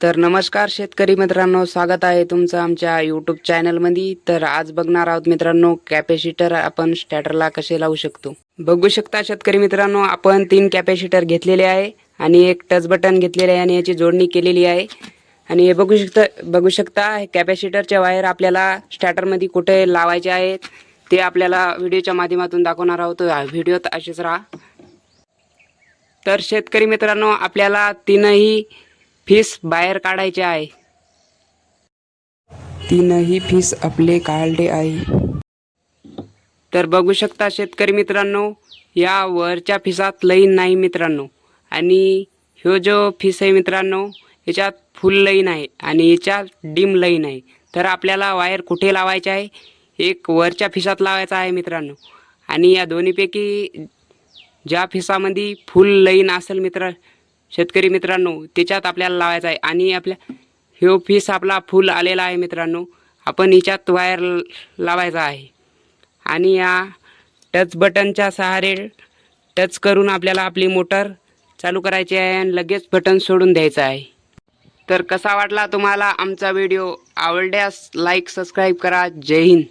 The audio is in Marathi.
तर नमस्कार शेतकरी मित्रांनो स्वागत आहे तुमचं आमच्या यूट्यूब चॅनलमध्ये तर आज बघणार आहोत मित्रांनो कॅपॅसिटर आपण स्टॅटरला कसे लावू शकतो. बघू शकता शेतकरी मित्रांनो आपण तीन कॅपॅसिटर घेतलेले आहे आणि एक टच बटन घेतलेले आहे आणि याची जोडणी केलेली आहे. आणि हे बघू शकता बघू शकता कॅपॅसिटरच्या वायर आपल्याला स्टॅटरमध्ये कुठे लावायचे आहेत ते आपल्याला व्हिडिओच्या माध्यमातून दाखवणार आहोत. व्हिडिओत असेच राहा. तर शेतकरी मित्रांनो आपल्याला तीनही फीस बाहेर काढायचे आहे. तीनही फीस आपले काढले आहे. तर बघू शकता शेतकरी मित्रांनो या वरच्या फिसात लईन नाही मित्रांनो. आणि ह्यो जो फिस आहे मित्रांनो याच्यात फुल लईन आहे आणि याच्यात डिम लईन आहे तर आपल्याला वायर कुठे लावायचे आहे? एक वरच्या फिसात लावायचा आहे मित्रांनो. आणि या दोन्हीपैकी ज्या फिसामध्ये फुल लईन असेल मित्र शेतकरी मित्रांनो त्याच्यात आपल्याला लावायचा आहे. आणि आपल्या ह्यो फीस आपला फुल आलेला आहे मित्रांनो. आपण हिच्यात वायर लावायचा आहे. आणि या टच बटनच्या सहारे टच करून आपल्याला आपली मोटर चालू करायची आहे आणि लगेच बटन सोडून द्यायचं आहे. तर कसा वाटला तुम्हाला आमचा व्हिडिओ आवडल्यास लाईक सबस्क्राईब करा. जय हिंद.